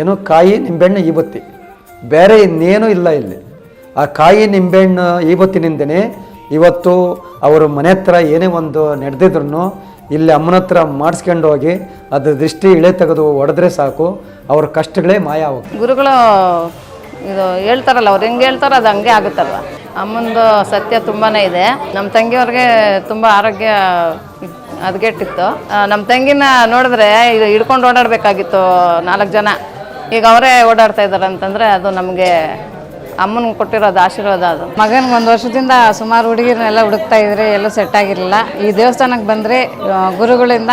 ಏನು ಕಾಯಿ ನಿಂಬೆಹಣ್ಣು ಈಬತ್ತಿ. ಬೇರೆ ಇನ್ನೇನೂ ಇಲ್ಲ ಇಲ್ಲಿ. ಆ ಕಾಯಿ ನಿಂಬೆಹಣ್ಣು ಈಬತ್ತಿನಿಂದನೇ ಇವತ್ತು ಅವರು ಮನೆ ಹತ್ರ ಏನೇ ಒಂದು ನಡೆದಿದ್ರು ಇಲ್ಲಿ ಅಮ್ಮನ ಹತ್ರ ಮಾಡಿಸ್ಕೊಂಡು ಹೋಗಿ ಅದು ದೃಷ್ಟಿ ಇಳೆ ತೆಗೆದು ಹೊಡೆದ್ರೆ ಸಾಕು, ಅವ್ರ ಕಷ್ಟಗಳೇ ಮಾಯ ಆಗುತ್ತೆ. ಗುರುಗಳು, ಇದು ಹೇಳ್ತಾರಲ್ಲ, ಅವ್ರು ಹೆಂಗೆ ಹೇಳ್ತಾರೋ ಅದು ಹಂಗೆ ಆಗುತ್ತಲ್ವ? ಅಮ್ಮಂದು ಸತ್ಯ ತುಂಬಾ ಇದೆ. ನಮ್ಮ ತಂಗಿಯವ್ರಿಗೆ ತುಂಬ ಆರೋಗ್ಯ ಹದಗೆಟ್ಟಿತ್ತು ನಮ್ಮ ತಂಗಿನ ನೋಡಿದ್ರೆ ಇದು ಹಿಡ್ಕೊಂಡು ಓಡಾಡಬೇಕಾಗಿತ್ತು ನಾಲ್ಕು ಜನ. ಈಗ ಅವರೇ ಓಡಾಡ್ತಾ ಇದ್ದಾರೆ ಅಂತಂದರೆ ಅದು ನಮಗೆ ಅಮ್ಮನ ಕೊಟ್ಟಿರೋದು ಆಶೀರ್ವಾದ ಅದು. ಮಗನಿಗೆ ಒಂದು ವರ್ಷದಿಂದ ಸುಮಾರು ಹುಡುಗಿರನ್ನೆಲ್ಲ ಹುಡುಕ್ತಾ ಇದ್ರೆ ಎಲ್ಲೂ ಸೆಟ್ ಆಗಿರಲಿಲ್ಲ. ಈ ದೇವಸ್ಥಾನಕ್ಕೆ ಬಂದರೆ ಗುರುಗಳಿಂದ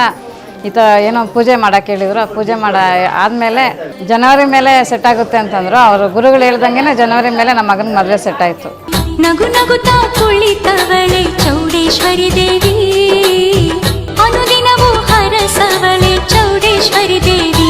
ಈತ ಏನೋ ಪೂಜೆ ಮಾಡೋಕೆ ಹೇಳಿದ್ರು. ಆ ಪೂಜೆ ಮಾಡ ಆದಮೇಲೆ ಜನವರಿ ಮೇಲೆ ಸೆಟ್ ಆಗುತ್ತೆ ಅಂತಂದ್ರು. ಅವರು ಗುರುಗಳು ಹೇಳ್ದಂಗೆ ಜನವರಿ ಮೇಲೆ ನಮ್ಮ ಮಗನ ಮದುವೆ ಸೆಟ್ ಆಯಿತು. ನಗು ನಗುತ್ತಾ ಕುಳಿತವಳೆ ಚೌಡೇಶ್ವರಿ ದೇವಿ ಅನುದಿನವೂ ಹರಸವಳೆ ಚೌಡೇಶ್ವರಿ ದೇವಿ.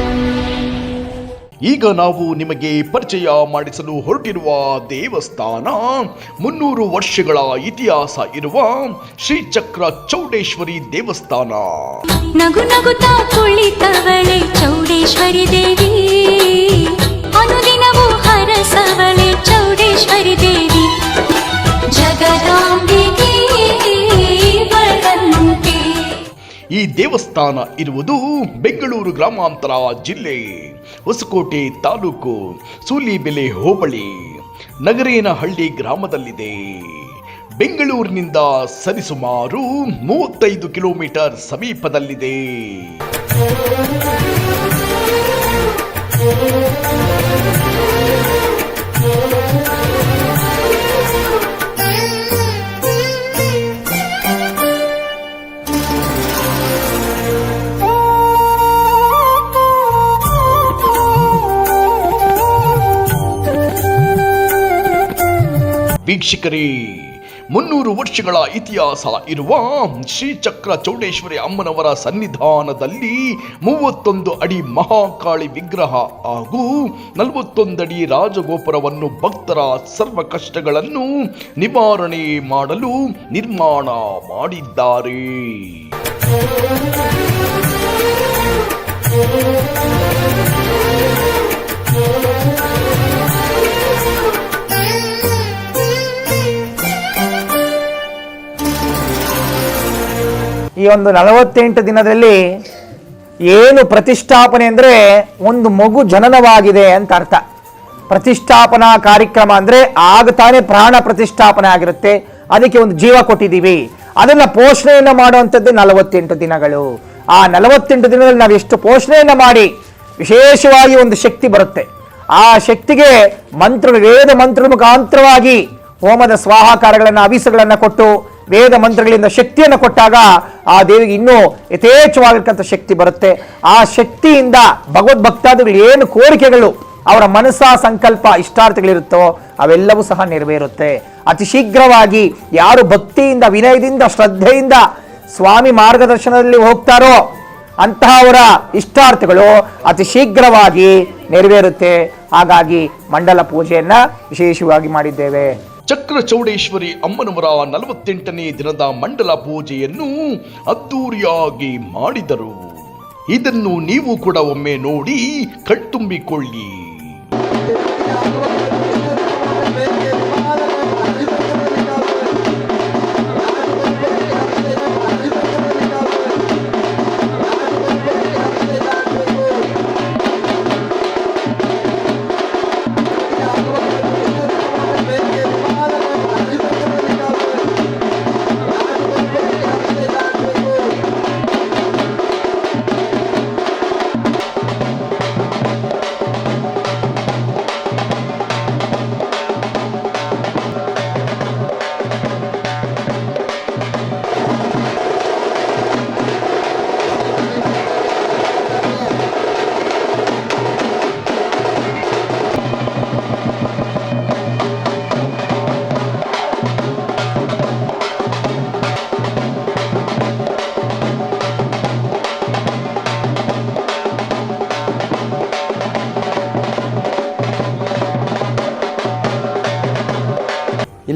ಈಗ ನಾವು ನಿಮಗೆ ಪರಿಚಯ ಮಾಡಿಸಲು ಹೊರಟಿರುವ ದೇವಸ್ಥಾನ. ಮುನ್ನೂರು ವರ್ಷಗಳ ಇತಿಹಾಸ ಇರುವ ಶ್ರೀಚಕ್ರ ಚೌಡೇಶ್ವರಿ ದೇವಸ್ಥಾನ. ನಗು ನಗುತ್ತಾ ಕುಳಿತವಳೆ ಚೌಡೇಶ್ವರಿ ದೇವಿ. ಅನುದಿನವೂ ಹರಸವಳೆ ಚೌಡೇಶ್ವರಿ ದೇವಿ. ಜಗದಾಂಬಿಕೆ ಈ ದೇವಸ್ಥಾನ ಇರುವುದು ಬೆಂಗಳೂರು ಗ್ರಾಮಾಂತರ ಜಿಲ್ಲೆ. ಹೊಸಕೋಟೆ ತಾಲೂಕು ಸೂಲಿಬೆಲೆ ಹೋಬಳಿ ನಗರೇನಹಳ್ಳಿ ಗ್ರಾಮದಲ್ಲಿದೆ. ಬೆಂಗಳೂರಿನಿಂದ ಸರಿಸುಮಾರು ಮೂವತ್ತೈದು ಕಿಲೋಮೀಟರ್ ಸಮೀಪದಲ್ಲಿದೆ. ವೀಕ್ಷಕರೇ, ಮುನ್ನೂರು ವರ್ಷಗಳ ಇತಿಹಾಸ ಇರುವ ಶ್ರೀಚಕ್ರ ಚೌಡೇಶ್ವರಿ ಅಮ್ಮನವರ ಸನ್ನಿಧಾನದಲ್ಲಿ ಮೂವತ್ತೊಂದು ಅಡಿ ಮಹಾಕಾಳಿ ವಿಗ್ರಹ ಹಾಗೂ ನಲವತ್ತೊಂದಡಿ ರಾಜಗೋಪುರವನ್ನು ಭಕ್ತರ ಸರ್ವ ಕಷ್ಟಗಳನ್ನು ನಿವಾರಣೆ ಮಾಡಲು ನಿರ್ಮಾಣ ಮಾಡಿದ್ದಾರೆ. ಈ ಒಂದು ನಲವತ್ತೆಂಟು ದಿನದಲ್ಲಿ ಏನು ಪ್ರತಿಷ್ಠಾಪನೆ ಅಂದರೆ ಒಂದು ಮಗು ಜನನವಾಗಿದೆ ಅಂತ ಅರ್ಥ. ಪ್ರತಿಷ್ಠಾಪನಾ ಕಾರ್ಯಕ್ರಮ ಅಂದರೆ ಆಗ ತಾನೇ ಪ್ರಾಣ ಪ್ರತಿಷ್ಠಾಪನೆ ಆಗಿರುತ್ತೆ. ಅದಕ್ಕೆ ಒಂದು ಜೀವ ಕೊಟ್ಟಿದ್ದೀವಿ. ಅದನ್ನು ಪೋಷಣೆಯನ್ನು ಮಾಡುವಂಥದ್ದು ನಲವತ್ತೆಂಟು ದಿನಗಳು. ಆ ನಲವತ್ತೆಂಟು ದಿನದಲ್ಲಿ ನಾವು ಎಷ್ಟು ಪೋಷಣೆಯನ್ನು ಮಾಡಿ ವಿಶೇಷವಾಗಿ ಒಂದು ಶಕ್ತಿ ಬರುತ್ತೆ. ಆ ಶಕ್ತಿಗೆ ಮಂತ್ರ ವೇದ ಮಂತ್ರ ಮುಖಾಂತರವಾಗಿ ಹೋಮದ ಸ್ವಾಹಾಕಾರಗಳನ್ನು ಅವಿಸಗಳನ್ನು ಕೊಟ್ಟು ವೇದ ಮಂತ್ರಗಳಿಂದ ಶಕ್ತಿಯನ್ನು ಕೊಟ್ಟಾಗ ಆ ದೇವಿಗೆ ಇನ್ನೂ ಯಥೇಚ್ಛವಾಗಿರ್ತಕ್ಕಂಥ ಶಕ್ತಿ ಬರುತ್ತೆ. ಆ ಶಕ್ತಿಯಿಂದ ಭಗವದ್ಭಕ್ತಾದಿಗಳು ಏನು ಕೋರಿಕೆಗಳು, ಅವರ ಮನಸ್ಸ ಸಂಕಲ್ಪ ಇಷ್ಟಾರ್ಥಗಳಿರುತ್ತೋ ಅವೆಲ್ಲವೂ ಸಹ ನೆರವೇರುತ್ತೆ. ಅತಿ ಶೀಘ್ರವಾಗಿ ಯಾರು ಭಕ್ತಿಯಿಂದ, ವಿನಯದಿಂದ, ಶ್ರದ್ಧೆಯಿಂದ ಸ್ವಾಮಿ ಮಾರ್ಗದರ್ಶನದಲ್ಲಿ ಹೋಗ್ತಾರೋ ಅಂತಹವರ ಇಷ್ಟಾರ್ಥಗಳು ಅತಿ ಶೀಘ್ರವಾಗಿ ನೆರವೇರುತ್ತೆ. ಹಾಗಾಗಿ ಮಂಡಲ ಪೂಜೆಯನ್ನು ವಿಶೇಷವಾಗಿ ಮಾಡಿದ್ದೇವೆ. ಚಕ್ರ ಚೌಡೇಶ್ವರಿ ಅಮ್ಮನವರ ನಲವತ್ತೆಂಟನೇ ದಿನದ ಮಂಡಲ ಪೂಜೆಯನ್ನು ಅದ್ದೂರಿಯಾಗಿ ಮಾಡಿದರು. ಇದನ್ನು ನೀವು ಕೂಡ ಒಮ್ಮೆ ನೋಡಿ ಕಣ್ತುಂಬಿಕೊಳ್ಳಿ.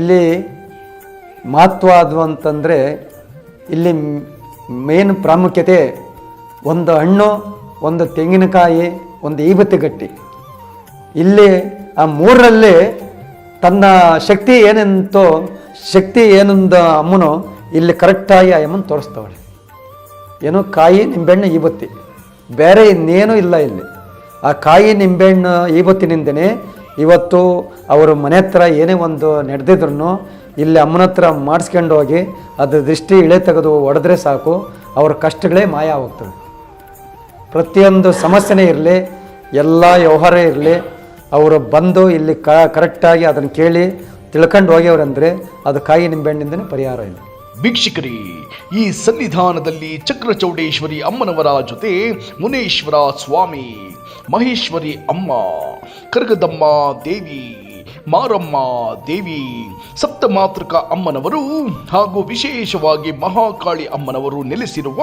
ಇಲ್ಲಿ ಮಹತ್ವ ಅದು ಅಂತಂದರೆ ಇಲ್ಲಿ ಮೇನ್ ಪ್ರಾಮುಖ್ಯತೆ ಒಂದು ಹಣ್ಣು, ಒಂದು ತೆಂಗಿನಕಾಯಿ, ಒಂದು ಈಬತ್ತಿ ಗಟ್ಟಿ. ಇಲ್ಲಿ ಆ ಮೂರರಲ್ಲಿ ತನ್ನ ಶಕ್ತಿ ಏನೆಂತೋ, ಶಕ್ತಿ ಏನೊಂದು ಅಮ್ಮನೋ ಇಲ್ಲಿ ಕರೆಕ್ಟಾಗಿ ಆ ಅಮ್ಮನ ತೋರಿಸ್ತವಳೆ. ಏನು ಕಾಯಿ, ನಿಂಬೆಹಣ್ಣು, ಈಬತ್ತಿ. ಬೇರೆ ಇನ್ನೇನೂ ಇಲ್ಲ ಇಲ್ಲಿ. ಆ ಕಾಯಿ, ನಿಂಬೆಹಣ್ಣು, ಈಬತ್ತಿನಿಂದನೇ ಇವತ್ತು ಅವರು ಮನೆ ಹತ್ರ ಏನೇ ಒಂದು ನಡೆದಿದ್ರು ಇಲ್ಲಿ ಅಮ್ಮನ ಹತ್ರ ಮಾಡಿಸ್ಕೊಂಡು ಹೋಗಿ ಅದು ದೃಷ್ಟಿ ಇಳೆ ತೆಗೆದು ಹೊಡೆದ್ರೆ ಸಾಕು, ಅವ್ರ ಕಷ್ಟಗಳೇ ಮಾಯ ಹೋಗ್ತವೆ ಪ್ರತಿಯೊಂದು ಸಮಸ್ಯೆನೇ ಇರಲಿ, ಎಲ್ಲ ವ್ಯವಹಾರ ಇರಲಿ, ಅವರು ಬಂದು ಇಲ್ಲಿ ಕ ಕರೆಕ್ಟಾಗಿ ಅದನ್ನು ಕೇಳಿ ತಿಳ್ಕೊಂಡು ಹೋಗ್ಯವ್ರಂದರೆ ಅದು ಕಾಯಿ ನಿಂಬೆಹಣ್ಣಿಂದನೇ ಪರಿಹಾರ ಇದೆ ವೀಕ್ಷಕರೇ, ಈ ಸನ್ನಿಧಾನದಲ್ಲಿ ಚಕ್ರಚೌಡೇಶ್ವರಿ ಅಮ್ಮನವರ ಜೊತೆ ಮುನೇಶ್ವರ ಸ್ವಾಮಿ, ಮಹೇಶ್ವರಿ ಅಮ್ಮ ಕರ್ಗದಮ್ಮ ದೇವಿ, ಮಾರಮ್ಮ ದೇವಿ, ಸಪ್ತಮಾತೃಕ ಅಮ್ಮನವರು ಹಾಗೂ ವಿಶೇಷವಾಗಿ ಮಹಾಕಾಳಿ ಅಮ್ಮನವರು ನೆಲೆಸಿರುವ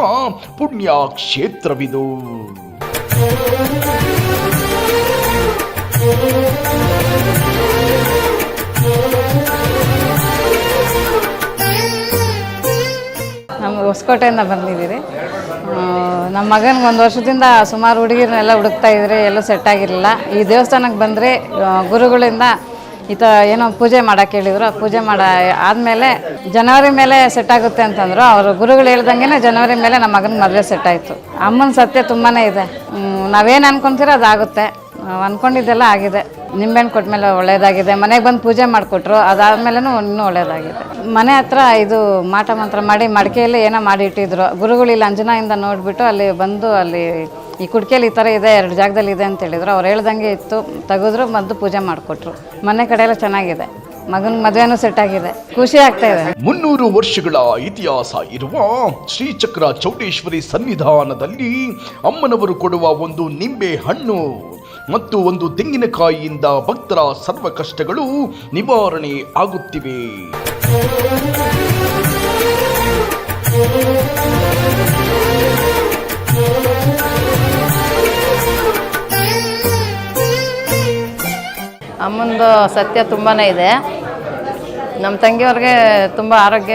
ಪುಣ್ಯ ಕ್ಷೇತ್ರವಿದು ನಮ್ಮ ಹೊಸಕೋಟೆಯಿಂದ ಬಂದಿದ್ದೀರಿ. ನಮ್ಮ ಮಗನಿಗೆ ಒಂದು ವರ್ಷದಿಂದ ಸುಮಾರು ಹುಡುಗಿರನ್ನೆಲ್ಲ ಹುಡುಕ್ತಾ ಇದ್ರೆ ಎಲ್ಲೂ ಸೆಟ್ ಆಗಿರಲಿಲ್ಲ. ಈ ದೇವಸ್ಥಾನಕ್ಕೆ ಬಂದರೆ ಗುರುಗಳಿಂದ ಈ ಥರ ಏನೋ ಪೂಜೆ ಮಾಡೋಕ್ಕೆ ಹೇಳಿದ್ರು. ಪೂಜೆ ಮಾಡ, ಆದಮೇಲೆ ಜನವರಿ ಮೇಲೆ ಸೆಟ್ ಆಗುತ್ತೆ ಅಂತಂದರು. ಅವರು ಗುರುಗಳು ಹೇಳ್ದಂಗೆ ಜನವರಿ ಮೇಲೆ ನಮ್ಮ ಮಗನ ಮದುವೆ ಸೆಟ್ ಆಯಿತು. ಅಮ್ಮನ ಸತ್ಯ ತುಂಬಾ ಇದೆ. ನಾವೇನು ಅನ್ಕೊಂತೀರೋ ಅದಾಗುತ್ತೆ. ಅಂದ್ಕೊಂಡಿದ್ದೆಲ್ಲ ಆಗಿದೆ. ನಿಂಬೆಹಣ್ಣು ಕೊಟ್ಮೇಲೆ ಒಳ್ಳೆಯದಾಗಿದೆ ಮನೆಗೆ ಬಂದು ಪೂಜೆ ಮಾಡಿಕೊಟ್ರು. ಅದಾದಮೇಲೆ ಇನ್ನೂ ಒಳ್ಳೇದಾಗಿದೆ. ಮನೆ ಹತ್ರ ಇದು ಮಾಟ ಮಂತ್ರ ಮಾಡಿ ಮಡಿಕೆಯಲ್ಲಿ ಏನೋ ಮಾಡಿ ಇಟ್ಟಿದ್ರು. ಗುರುಗಳು ಇಲ್ಲಿ ಅಂಜನಾಯಿಂದ ನೋಡಿಬಿಟ್ಟು ಅಲ್ಲಿ ಬಂದು ಅಲ್ಲಿ ಈ ಕುಡ್ಕೆಯಲ್ಲಿ ಈ ಥರ ಇದೆ, ಎರಡು ಜಾಗದಲ್ಲಿ ಇದೆ ಅಂತ ಹೇಳಿದ್ರು ಅವ್ರು ಹೇಳ್ದಂಗೆ ಇತ್ತು. ತೆಗೆದ್ರು ಮದ್ದು ಪೂಜೆ ಮಾಡಿಕೊಟ್ರು. ಮನೆ ಕಡೆ ಎಲ್ಲ ಚೆನ್ನಾಗಿದೆ. ಮಗನ ಮದುವೆನೂ ಸೆಟ್ ಆಗಿದೆ. ಖುಷಿ ಆಗ್ತಾ ಇದೆ. ಮುನ್ನೂರು ವರ್ಷಗಳ ಇತಿಹಾಸ ಇರುವ ಶ್ರೀಚಕ್ರ ಚೌಡೇಶ್ವರಿ ಸನ್ನಿಧಾನದಲ್ಲಿ ಅಮ್ಮನವರು ಕೊಡುವ ಒಂದು ನಿಂಬೆ ಹಣ್ಣು. ಮತ್ತು ಒಂದು ತೆಂಗಿನಕಾಯಿಯಿಂದ ಭಕ್ತರ ಸರ್ವ ಕಷ್ಟಗಳು ನಿವಾರಣೆ ಆಗುತ್ತಿವೆ. ಅಮ್ಮಂದು ಸತ್ಯ ತುಂಬಾ ಇದೆ. ನಮ್ಮ ತಂಗಿಯವ್ರಿಗೆ ತುಂಬ ಆರೋಗ್ಯ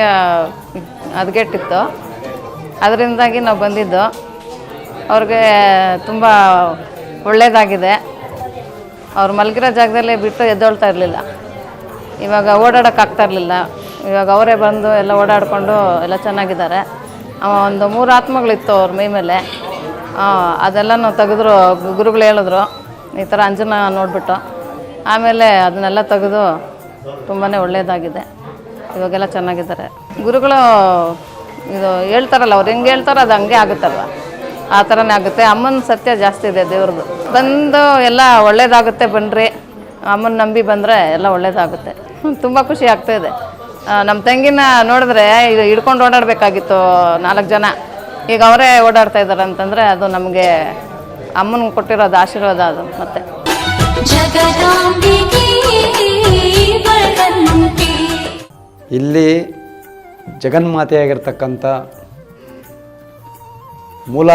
ಹದಗೆಟ್ಟಿತ್ತು. ಅದರಿಂದಾಗಿ ನಾವು ಬಂದಿದ್ದು. ಅವ್ರಿಗೆ ತುಂಬ ಒಳ್ಳೆಯದಾಗಿದೆ ಅವ್ರು ಮಲಗಿರೋ ಜಾಗದಲ್ಲೇ ಬಿಟ್ಟು ಎದ್ದೊಳ್ತಾ ಇರಲಿಲ್ಲ. ಇವಾಗ ಓಡಾಡೋಕ್ಕಾಗ್ತಾ ಇರಲಿಲ್ಲ. ಇವಾಗ ಅವರೇ ಬಂದು ಎಲ್ಲ ಓಡಾಡಿಕೊಂಡು ಎಲ್ಲ ಚೆನ್ನಾಗಿದ್ದಾರೆ. ಒಂದು ಮೂರು ಆತ್ಮಗಳಿತ್ತು ಅವ್ರ ಮೈ ಮೇಲೆ. ಅದೆಲ್ಲನೂ ತೆಗೆದ್ರು, ಗುರುಗಳು ಹೇಳಿದ್ರು. ಈ ಥರ ಅಂಜನ ನೋಡಿಬಿಟ್ಟು. ಆಮೇಲೆ ಅದನ್ನೆಲ್ಲ ತೆಗೆದು ತುಂಬಾ ಒಳ್ಳೆಯದಾಗಿದೆ ಇವಾಗೆಲ್ಲ ಚೆನ್ನಾಗಿದ್ದಾರೆ. ಗುರುಗಳು ಇದು ಹೇಳ್ತಾರಲ್ಲ, ಅವ್ರು ಹೆಂಗೆ ಹೇಳ್ತಾರೋ ಅದು ಹಂಗೆ ಆಗುತ್ತಲ್ವ? ಆ ಥರನೇ ಆಗುತ್ತೆ. ಅಮ್ಮನ ಸತ್ಯ ಜಾಸ್ತಿ ಇದೆ ದೇವ್ರದ್ದು. ಬಂದು ಎಲ್ಲ ಒಳ್ಳೇದಾಗುತ್ತೆ ಬನ್ನಿರಿ ಅಮ್ಮನ ನಂಬಿ ಬಂದರೆ ಎಲ್ಲ ಒಳ್ಳೇದಾಗುತ್ತೆ. ತುಂಬ ಖುಷಿ ಆಗ್ತಾ ಇದೆ. ನಮ್ಮ ತಂಗಿನ ನೋಡಿದ್ರೆ ಇದು ಹಿಡ್ಕೊಂಡು ಓಡಾಡಬೇಕಾಗಿತ್ತು ನಾಲ್ಕು ಜನ. ಈಗ ಅವರೇ ಓಡಾಡ್ತಾ ಇದ್ದಾರೆ ಅಂತಂದರೆ ಅದು ನಮಗೆ ಅಮ್ಮನ ಕೊಟ್ಟಿರೋದು ಆಶೀರ್ವಾದ ಅದು ಮತ್ತೆ. ಇಲ್ಲಿ ಜಗನ್ಮಾತೆಯಾಗಿರ್ತಕ್ಕಂಥ ಮೂಲ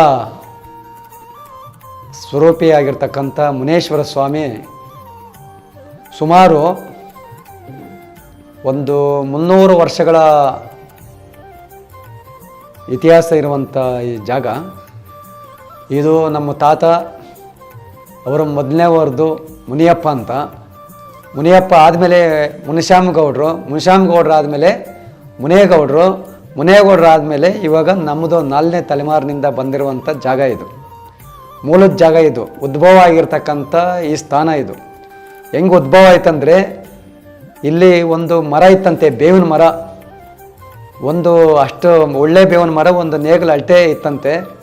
ಸ್ವರೂಪಿಯಾಗಿರ್ತಕ್ಕಂಥ ಮುನೇಶ್ವರ ಸ್ವಾಮಿ ಸುಮಾರು ಒಂದು ಮುನ್ನೂರು ವರ್ಷಗಳ ಇತಿಹಾಸ ಇರುವಂಥ ಈ ಜಾಗ. ಇದು ನಮ್ಮ ತಾತ, ಅವರು ಮೊದಲನೇವರ್ದು ಮುನಿಯಪ್ಪ ಅಂತ. ಮುನಿಯಪ್ಪ ಆದಮೇಲೆ ಮುನಿಶ್ಯಾಮಗೌಡರು ಮುನಿಶ್ಯಾಮಗೌಡ್ರು ಆದಮೇಲೆ ಮುನೇಗೌಡರು ಮುನೇಗೌಡರು ಆದಮೇಲೆ ಇವಾಗ ನಮ್ಮದು ನಾಲ್ನೇ ತಲೆಮಾರಿನಿಂದ ಬಂದಿರುವಂಥ ಜಾಗ ಇದು. ಮೂಲದ ಜಾಗ ಇದು. ಉದ್ಭವ ಆಗಿರ್ತಕ್ಕಂಥ ಈ ಸ್ಥಾನ ಇದು. ಹೆಂಗೆ ಉದ್ಭವ ಆಯ್ತಂದರೆ, ಇಲ್ಲಿ ಒಂದು ಮರ ಇತ್ತಂತೆ, ಬೇವಿನ ಮರ. ಒಂದು ಅಷ್ಟು ಒಳ್ಳೆ ಬೇವಿನ ಮರ, ಒಂದು ನೇಗಲ ಅಲ್ಟೆ ಇತ್ತಂತೆ.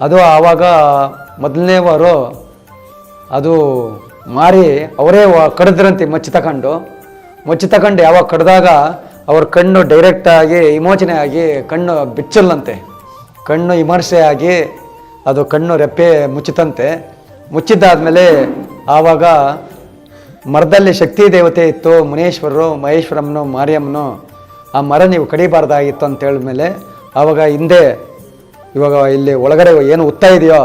ಅದು ಆವಾಗ ಮೊದಲನೇವರು ಅದು ಮಾರಿ ಅವರೇ ಕಡಿದ್ರಂತೆ ಮಚ್ಚಿ ತಗೊಂಡು. ಮಚ್ಚಿ ತಗೊಂಡು ಯಾವಾಗ ಕಡ್ದಾಗ ಅವ್ರ ಕಣ್ಣು ಡೈರೆಕ್ಟಾಗಿ ವಿಮೋಚನೆ ಆಗಿ, ಕಣ್ಣು ಬಿಚ್ಚಲ್ಲಂತೆ ಕಣ್ಣು ವಿಮರ್ಶೆ ಆಗಿ, ಅದು ಕಣ್ಣು ರೆಪ್ಪೆ ಮುಚ್ಚಿತಂತೆ. ಮುಚ್ಚಿದ್ದಾದಮೇಲೆ ಆವಾಗ ಮರದಲ್ಲಿ ಶಕ್ತಿ ದೇವತೆ ಇತ್ತು, ಮುನೇಶ್ವರರು, ಮಹೇಶ್ವರಮ್ಮನು, ಮಾರಿಯಮ್ಮನು, ಆ ಮರ ನೀವು ಕಡಿಬಾರ್ದಾಗಿತ್ತು ಅಂತ ಹೇಳಿದ್ಮೇಲೆ ಆವಾಗ ಹಿಂದೆ, ಇವಾಗ ಇಲ್ಲಿ ಒಳಗಡೆ ಏನು ಉತ್ತ ಇದೆಯೋ,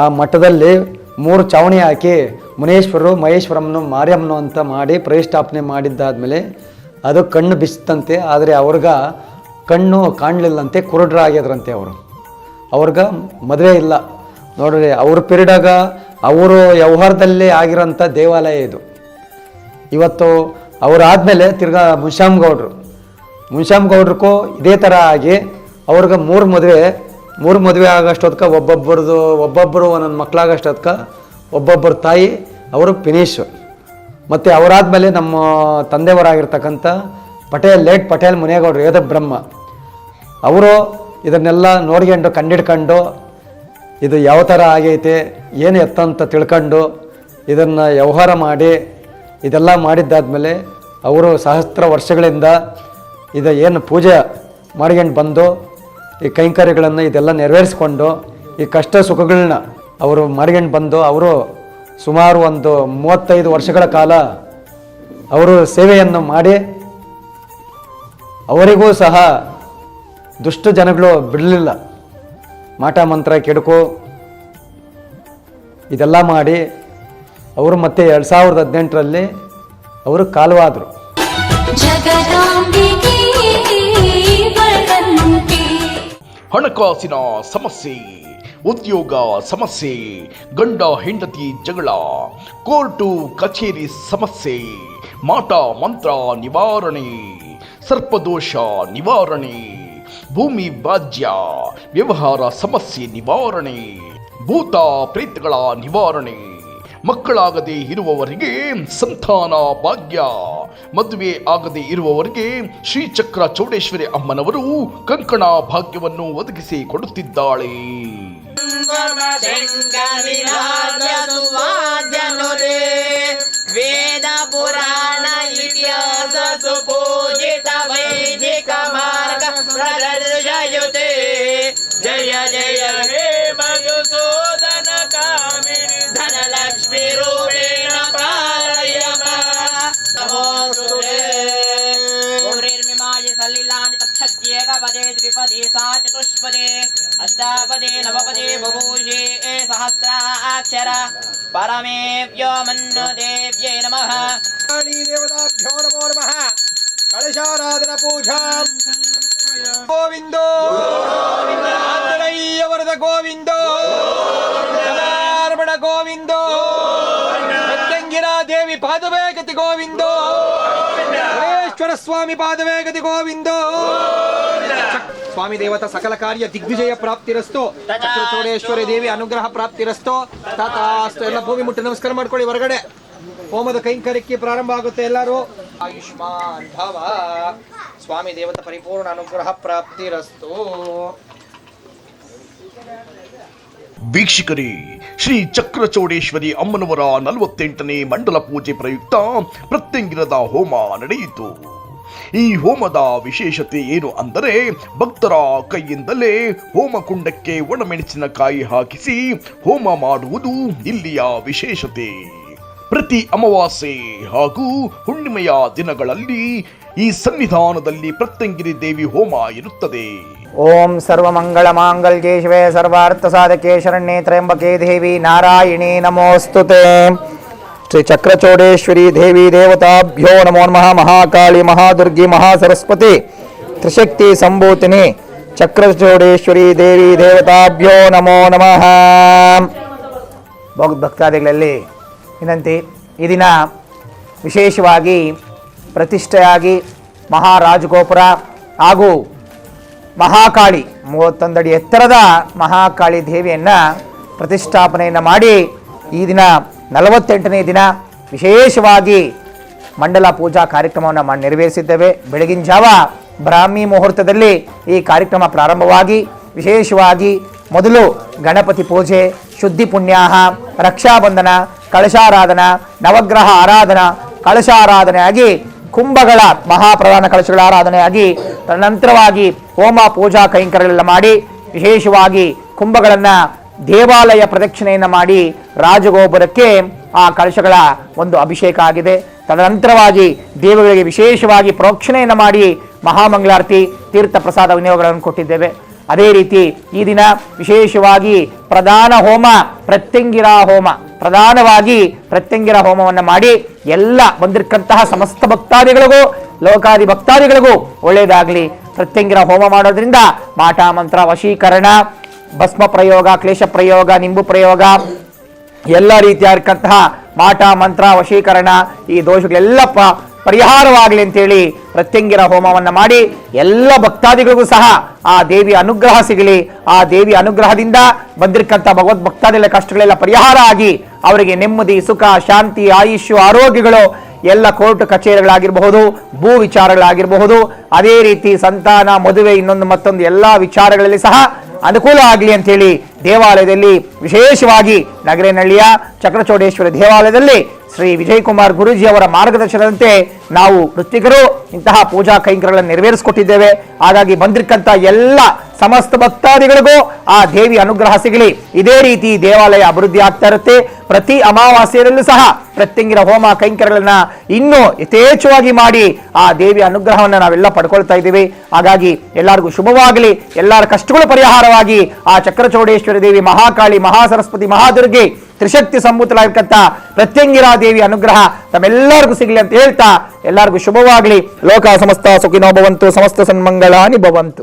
ಆ ಮಠದಲ್ಲಿ ಮೂರು ಚಾವಣಿ ಹಾಕಿ ಮುನೇಶ್ವರರು, ಮಹೇಶ್ವರಮ್ಮನು, ಮಾರಿಯಮ್ಮನು ಅಂತ ಮಾಡಿ ಪ್ರತಿಷ್ಠಾಪನೆ ಮಾಡಿದ್ದಾದ್ಮೇಲೆ ಅದು ಕಣ್ಣು ಬಿಸ್ತಂತೆ, ಆದರೆ ಅವ್ರಿಗ ಕಣ್ಣು ಕಾಣಲಿಲ್ಲಂತೆ, ಕುರುಡ್ರಾಗ್ಯದ್ರಂತೆ ಅವರು. ಅವ್ರಿಗೆ ಮದುವೆ ಇಲ್ಲ. ನೋಡ್ರಿ, ಅವ್ರ ಪಿರಿಯಡಾಗ ಅವರು ವ್ಯವಹಾರದಲ್ಲೇ ಆಗಿರೋಂಥ ದೇವಾಲಯ ಇದು. ಇವತ್ತು ಅವರಾದಮೇಲೆ ತಿರ್ಗಾ ಮುನ್ಶಾಮ್ ಗೌಡ್ರಿಗೂ ಇದೇ ಥರ ಆಗಿ ಅವ್ರಿಗೆ ಮೂರು ಮದುವೆ ಮೂರು ಮದುವೆ ಆಗೋಷ್ಟೊತ್ಕ ಒಬ್ಬೊಬ್ಬರದು ಒಬ್ಬೊಬ್ಬರು ಒಂದೊಂದು ಮಕ್ಕಳಾಗೋಷ್ಟೊತ್ಕ ಒಬ್ಬೊಬ್ಬರ ತಾಯಿ, ಅವರು ಫಿನಿಶು ಮತ್ತು ಅವರಾದಮೇಲೆ ನಮ್ಮ ತಂದೆಯವರಾಗಿರ್ತಕ್ಕಂಥ ಪಟೇಲ್, ಲೇಟ್ ಪಟೇಲ್ ಮುನೇಗೌಡರು ಯೋಧ ಬ್ರಹ್ಮ. ಅವರು ಇದನ್ನೆಲ್ಲ ನೋಡ್ಕೊಂಡು, ಕಂಡಿಡ್ಕೊಂಡು, ಇದು ಯಾವ ಥರ ಆಗೈತೆ, ಏನು ಎತ್ತ ಅಂತ ತಿಳ್ಕೊಂಡು ಇದನ್ನು ವ್ಯವಹಾರ ಮಾಡಿ, ಇದೆಲ್ಲ ಮಾಡಿದ್ದಾದಮೇಲೆ ಅವರು ಸಹಸ್ರ ವರ್ಷಗಳಿಂದ ಇದು ಏನು ಪೂಜೆ ಮಾಡ್ಕೊಂಡು ಬಂದು, ಈ ಕೈಂಕರ್ಯಗಳನ್ನು ಇದೆಲ್ಲ ನೆರವೇರಿಸ್ಕೊಂಡು, ಈ ಕಷ್ಟ ಸುಖಗಳನ್ನ ಅವರು ಮಾಡ್ಕೊಂಡು ಬಂದು, ಅವರು ಸುಮಾರು ಒಂದು ಮೂವತ್ತೈದು ವರ್ಷಗಳ ಕಾಲ ಅವರು ಸೇವೆಯನ್ನು ಮಾಡಿ ಅವರಿಗೂ ಸಹ ದುಷ್ಟ ಜನಗಳು ಬಿಡಲಿಲ್ಲ. ಮಾಟ ಮಂತ್ರ ಕೆಡುಕು ಇದೆಲ್ಲ ಮಾಡಿ ಅವರು ಮತ್ತೆ ಎರಡು ಸಾವಿರದ ಹದಿನೆಂಟರಲ್ಲಿ ಅವರು ಕಾಲವಾದರು. ಹಣಕಾಸಿನ ಸಮಸ್ಯೆ. ಉದ್ಯೋಗ ಸಮಸ್ಯೆ, ಗಂಡ, ಹೆಂಡತಿ ಜಗಳ, ಕೋರ್ಟು, ಕಚೇರಿ ಸಮಸ್ಯೆ, ಮಾಟ, ಮಂತ್ರ ನಿವಾರಣೆ ಸರ್ಪದೋಷ ನಿವಾರಣೆ, ಭೂಮಿ ಬಾಜ್ಯ ವ್ಯವಹಾರ ಸಮಸ್ಯೆ ನಿವಾರಣೆ, ಭೂತ ಪ್ರೀತಿಗಳ ನಿವಾರಣೆ, ಮಕ್ಕಳಾಗದೆ ಇರುವವರಿಗೆ ಸಂತಾನ ಭಾಗ್ಯ, ಮದುವೆ ಆಗದೆ ಇರುವವರಿಗೆ ಶ್ರೀಚಕ್ರ ಚೌಡೇಶ್ವರಿ ಅಮ್ಮನವರು ಕಂಕಣ ಭಾಗ್ಯವನ್ನು ಒದಗಿಸಿ ಕೊಡುತ್ತಿದ್ದಾಳೆ. ङ्गण इह सुपूजित वैदिकमार्ग प्रदर्शयुते। जय जय हे मयुसूदन कामे धनलक्ष्मीरूपे प्रजापदे नवपदे बभूषे सहस्राक्षर परमेभ्यो मन्नु देव्यै नमः देवताभ्यो नमो नमः कलशाराधन पूजां गोविन्दो वरद गोविन्दो कलार्पण गोविन्दो गङ्गिरा देवी पादवे गति गोविन्दो स्वामी पादवे गति गोविन्दो ಸ್ವಾಮಿ ದೇವತಾ ಸಕಲ ಕಾರ್ಯ ದಿಗ್ವಿಜಯ ಪ್ರಾಪ್ತಿರಸ್ತು. ಚೋಡೇಶ್ವರಿ ದೇವಿ ಅನುಗ್ರಹ ಪ್ರಾಪ್ತಿರಸ್ತೋ. ತಾತಾಸ್ತು ಎಲ್ಲ ಭೂಮಿ ಮುಟ್ಟಿ ನಮಸ್ಕಾರ ಮಾಡ್ಕೊಳ್ಳಿ ಹೊರಗಡೆ. ಹೋಮದ ಕೈಂಕರ್ಯಕ್ಕೆ ಪ್ರಾರಂಭ ಆಗುತ್ತೆ ಎಲ್ಲರೂ. ಆಯುಷ್ಮಾನ್ ಭವ. ಸ್ವಾಮಿ ದೇವತ ಪರಿಪೂರ್ಣ ಅನುಗ್ರಹ ಪ್ರಾಪ್ತಿರಸ್ತು. ವೀಕ್ಷಕರೇ, ಶ್ರೀ ಚಕ್ರಚೌಡೇಶ್ವರಿ ಅಮ್ಮನವರ ನಲವತ್ತೆಂಟನೇ ಮಂಡಲ ಪೂಜೆ ಪ್ರಯುಕ್ತ ಪ್ರತ್ಯಂಗಿರದ ಹೋಮ ನಡೆಯಿತು. ಈ ಹೋಮದ ವಿಶೇಷತೆ ಏನು ಅಂದರೆ ಭಕ್ತರ ಕೈಯಿಂದಲೇ ಹೋಮಕುಂಡಕ್ಕೆ ಒಣಮೆಣಸಿನಕಾಯಿ ಹಾಕಿಸಿ ಹೋಮ ಮಾಡುವುದು ಇಲ್ಲಿಯ ವಿಶೇಷತೆ. ಪ್ರತಿ ಅಮಾವಾಸ್ಯೆ ಹಾಗೂ ಹುಣ್ಣಿಮೆಯ ದಿನಗಳಲ್ಲಿ ಈ ಸನ್ನಿಧಾನದಲ್ಲಿ ಪ್ರತ್ಯಂಗಿರಿ ದೇವಿ ಹೋಮ ಇರುತ್ತದೆ. ಓಂ ಸರ್ವಮಂಗಳ ಮಾಂಗಲ್ಯೇ ಶಿವೆ ಸರ್ವಾರ್ಥ ಸಾಧಕೆ ಶರಣ್ಯೇ ತ್ರಯಂಬಕೆ ದೇವಿ ನಾರಾಯಣಿ ನಮೋಸ್ತುತೆ. ಶ್ರೀ ಚಕ್ರಚೋಡೇಶ್ವರಿ ದೇವಿ ದೇವತಾಭ್ಯೋ ನಮೋ ನಮಃ. ಮಹಾಕಾಳಿ, ಮಹಾದುರ್ಗಿ, ಮಹಾಸರಸ್ವತಿ, ತ್ರಿಶಕ್ತಿ ಸಂಭೂತಿನಿ, ಚಕ್ರಚೋಡೇಶ್ವರಿ ದೇವಿ ದೇವತಾಭ್ಯೋ ನಮೋ ನಮಃ. ಭೋಗ ಭಕ್ತಾದಿಗಳಲ್ಲಿ ವಿನಂತಿ, ಈ ದಿನ ವಿಶೇಷವಾಗಿ ಪ್ರತಿಷ್ಠೆಯಾಗಿ ಮಹಾರಾಜಗೋಪುರ ಹಾಗೂ ಮಹಾಕಾಳಿ ಮೂವತ್ತೊಂದಡಿ ಎತ್ತರದ ಮಹಾಕಾಳಿ ದೇವಿಯನ್ನು ಪ್ರತಿಷ್ಠಾಪನೆಯನ್ನು ಮಾಡಿ ಈ ದಿನ ನಲವತ್ತೆಂಟನೇ ದಿನ ವಿಶೇಷವಾಗಿ ಮಂಡಲ ಪೂಜಾ ಕಾರ್ಯಕ್ರಮವನ್ನು ನೆರವೇರಿಸಿದ್ದೇವೆ. ಬೆಳಗಿನ ಜಾವ ಬ್ರಾಹ್ಮಿ ಮುಹೂರ್ತದಲ್ಲಿ ಈ ಕಾರ್ಯಕ್ರಮ ಪ್ರಾರಂಭವಾಗಿ ವಿಶೇಷವಾಗಿ ಮೊದಲು ಗಣಪತಿ ಪೂಜೆ, ಶುದ್ಧಿ ಪುಣ್ಯಾಹ, ರಕ್ಷಾಬಂಧನ, ಕಳಶಾರಾಧನ, ನವಗ್ರಹ ಆರಾಧನಾ, ಕಳಶಾರಾಧನೆಯಾಗಿ ಕುಂಭಗಳ ಮಹಾಪ್ರಧಾನ ಕಳಶಗಳ ಆರಾಧನೆಯಾಗಿ ತದನಂತರವಾಗಿ ಹೋಮ ಪೂಜಾ ಕೈಂಕರ್ಯಗಳೆಲ್ಲ ಮಾಡಿ ವಿಶೇಷವಾಗಿ ಕುಂಭಗಳನ್ನು ದೇವಾಲಯ ಪ್ರದಕ್ಷಿಣೆಯನ್ನು ಮಾಡಿ ರಾಜಗೋಪುರಕ್ಕೆ ಆ ಕಳಶಗಳ ಒಂದು ಅಭಿಷೇಕ ಆಗಿದೆ. ತದನಂತರವಾಗಿ ದೇವಗಳಿಗೆ ವಿಶೇಷವಾಗಿ ಪ್ರೋಕ್ಷಣೆಯನ್ನು ಮಾಡಿ ಮಹಾಮಂಗಳಾರತಿ ತೀರ್ಥ ಪ್ರಸಾದ ವಿನಿಯೋಗಗಳನ್ನು ಕೊಟ್ಟಿದ್ದೇವೆ. ಅದೇ ರೀತಿ ಈ ದಿನ ವಿಶೇಷವಾಗಿ ಪ್ರಧಾನ ಹೋಮ, ಪ್ರತ್ಯಂಗಿರಾ ಹೋಮ, ಪ್ರಧಾನವಾಗಿ ಪ್ರತ್ಯಂಗಿರ ಹೋಮವನ್ನು ಮಾಡಿ ಎಲ್ಲ ಬಂದಿರಕ್ಕಂತಹ ಸಮಸ್ತ ಭಕ್ತಾದಿಗಳಿಗೂ, ಲೋಕಾದಿ ಭಕ್ತಾದಿಗಳಿಗೂ ಒಳ್ಳೆಯದಾಗಲಿ. ಪ್ರತ್ಯಂಗಿರ ಹೋಮ ಮಾಡೋದ್ರಿಂದ ಮಾಟ ಮಂತ್ರ ವಶೀಕರಣ ಭಸ್ಮ ಪ್ರಯೋಗ, ಕ್ಲೇಶ ಪ್ರಯೋಗ, ನಿಂಬು ಪ್ರಯೋಗ, ಎಲ್ಲ ರೀತಿಯಾಗಿರ್ತಕ್ಕಂತಹ ಮಾಟ, ಮಂತ್ರ, ವಶೀಕರಣ, ಈ ದೋಷಗಳೆಲ್ಲ ಪ ಪರಿಹಾರವಾಗಲಿ ಅಂತೇಳಿ ಪ್ರತ್ಯಂಗಿರ ಹೋಮವನ್ನು ಮಾಡಿ ಎಲ್ಲ ಭಕ್ತಾದಿಗಳಿಗೂ ಸಹ ಆ ದೇವಿಯ ಅನುಗ್ರಹ ಸಿಗಲಿ. ಆ ದೇವಿ ಅನುಗ್ರಹದಿಂದ ಬಂದಿರಕ್ಕಂಥ ಭಗವದ್ ಭಕ್ತಾದಿಗಳ ಕಷ್ಟಗಳೆಲ್ಲ ಪರಿಹಾರ ಆಗಿ ಅವರಿಗೆ ನೆಮ್ಮದಿ, ಸುಖ, ಶಾಂತಿ, ಆಯುಷ್ಯ, ಆರೋಗ್ಯಗಳು ಎಲ್ಲ ಕೋರ್ಟ್ ಕಚೇರಿಗಳಾಗಿರಬಹುದು, ಭೂ ವಿಚಾರಗಳಾಗಿರಬಹುದು. ಅದೇ ರೀತಿ ಸಂತಾನ, ಮದುವೆ, ಇನ್ನೊಂದು ಮತ್ತೊಂದು ಎಲ್ಲ ವಿಚಾರಗಳಲ್ಲಿ ಸಹ ಅನುಕೂಲ ಆಗಲಿ ಅಂತೇಳಿ ದೇವಾಲಯದಲ್ಲಿ ವಿಶೇಷವಾಗಿ ನಗರೇನಹಳ್ಳಿಯ ಚಕ್ರಚೌಡೇಶ್ವರ ದೇವಾಲಯದಲ್ಲಿ ಶ್ರೀ ವಿಜಯಕುಮಾರ್ ಗುರೂಜಿ ಅವರ ಮಾರ್ಗದರ್ಶನದಂತೆ ನಾವು ವೃತ್ತಿಗರು ಇಂತಹ ಪೂಜಾ ಕೈಂಕರ್ಯಗಳನ್ನು ನೆರವೇರಿಸಿಕೊಟ್ಟಿದ್ದೇವೆ. ಹಾಗಾಗಿ ಬಂದಿರಕ್ಕಂಥ ಎಲ್ಲ ಸಮಸ್ತ ಭಕ್ತಾದಿಗಳಿಗೂ ಆ ದೇವಿ ಅನುಗ್ರಹ ಸಿಗಲಿ. ಇದೇ ರೀತಿ ದೇವಾಲಯ ಅಭಿವೃದ್ಧಿ ಆಗ್ತಾ ಇರುತ್ತೆ. ಪ್ರತಿ ಅಮಾವಾಸ್ಯೆಯಲ್ಲೂ ಸಹ ಪ್ರತ್ಯಂಗಿನ ಹೋಮ ಕೈಂಕರ್ಯಗಳನ್ನ ಇನ್ನೂ ಯಥೇಚ್ಛವಾಗಿ ಮಾಡಿ ಆ ದೇವಿ ಅನುಗ್ರಹವನ್ನು ನಾವೆಲ್ಲ ಪಡ್ಕೊಳ್ತಾ ಇದ್ದೀವಿ. ಹಾಗಾಗಿ ಎಲ್ಲರಿಗೂ ಶುಭವಾಗಲಿ. ಎಲ್ಲರ ಕಷ್ಟಗಳು ಪರಿಹಾರವಾಗಿ ಆ ಚಕ್ರಚೌಡೇಶ್ವರಿ ದೇವಿ ಮಹಾಕಾಳಿ, ಮಹಾಸರಸ್ವತಿ, ಮಹಾದುರ್ಗೆ ತ್ರಿಶಕ್ತಿ ಸಂಭೂತಳಾಗಿರ್ತಕ್ಕಂಥ ಪ್ರತ್ಯಂಗಿರಾ ದೇವಿ ಅನುಗ್ರಹ ತಮ್ಮೆಲ್ಲರಿಗೂ ಸಿಗಲಿ ಅಂತ ಹೇಳ್ತಾ ಎಲ್ಲರಿಗೂ ಶುಭವಾಗಲಿ. ಲೋಕ ಸಮಸ್ತ ಸುಖಿನೋ ಭವಂತು ಸಮಸ್ತ ಸನ್ಮಂಗಳಾನಿ ಭವಂತು.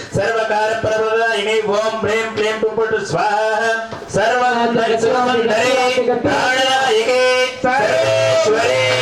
ಕಾರ್ಯ ಫಲಪ್ರದಾಯಿನಿ ಓಂ ಹ್ರೀಂ ಹ್ರೀಂ ಓಂ ಭಟ್ ಸ್ವಾಹಾ ಓಂ ನಮೋ ಭಗವತೆ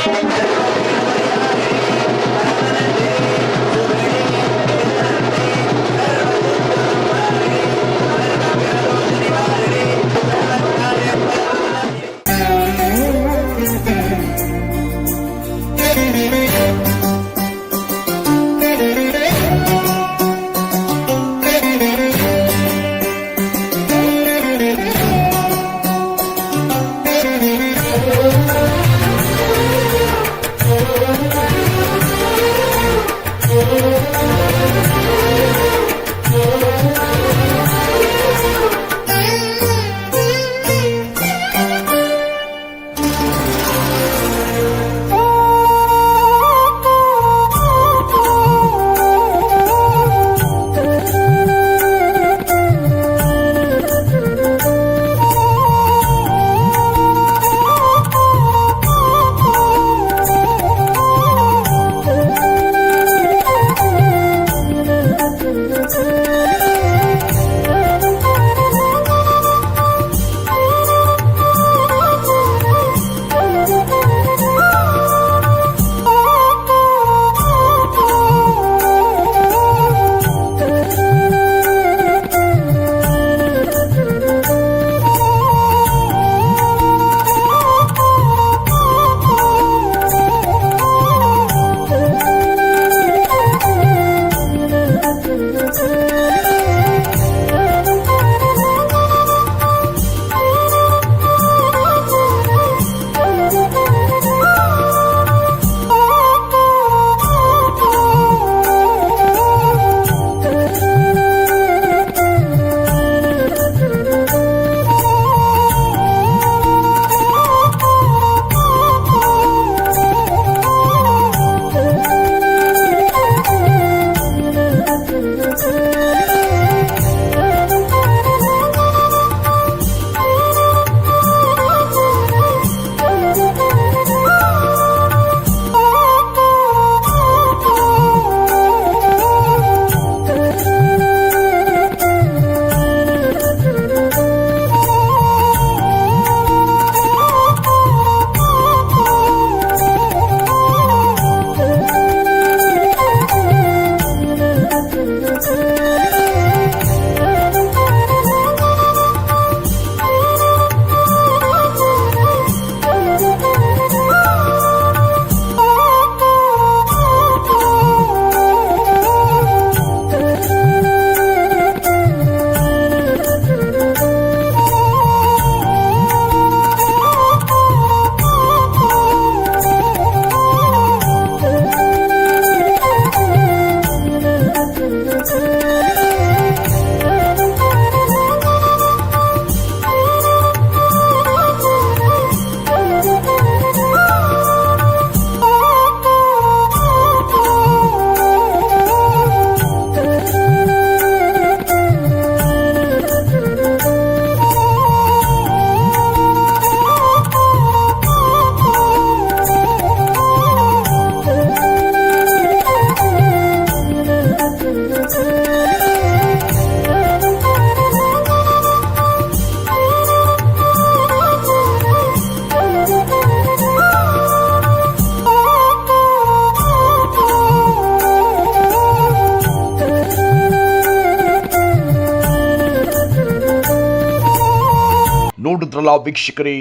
ಕೇಳಿದ್ರಲ್ಲ ವೀಕ್ಷಕರೇ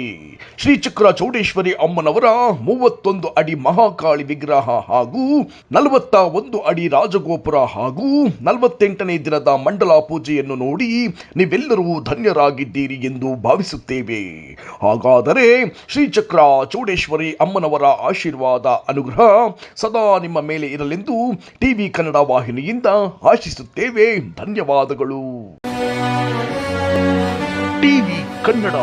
ಶ್ರೀ ಚಕ್ರ ಚೌಡೇಶ್ವರಿ ಅಮ್ಮನವರ ಮೂವತ್ತೊಂದು ಅಡಿ ಮಹಾಕಾಳಿ ವಿಗ್ರಹ ಹಾಗೂ ನಲವತ್ತ ಒಂದು ಅಡಿ ರಾಜಗೋಪುರ ಹಾಗೂ ನಲವತ್ತೆಂಟನೇ ದಿನದ ಮಂಡಲ ಪೂಜೆಯನ್ನು ನೋಡಿ ನೀವೆಲ್ಲರೂ ಧನ್ಯರಾಗಿದ್ದೀರಿ ಎಂದು ಭಾವಿಸುತ್ತೇವೆ. ಹಾಗಾದರೆ ಶ್ರೀಚಕ್ರ ಚೌಡೇಶ್ವರಿ ಅಮ್ಮನವರ ಆಶೀರ್ವಾದ ಅನುಗ್ರಹ ಸದಾ ನಿಮ್ಮ ಮೇಲೆ ಇರಲೆಂದು ಟಿವಿ ಕನ್ನಡ ವಾಹಿನಿಯಿಂದ ಆಶಿಸುತ್ತೇವೆ. ಧನ್ಯವಾದಗಳು. ಟಿವಿ ಕನ್ನಡ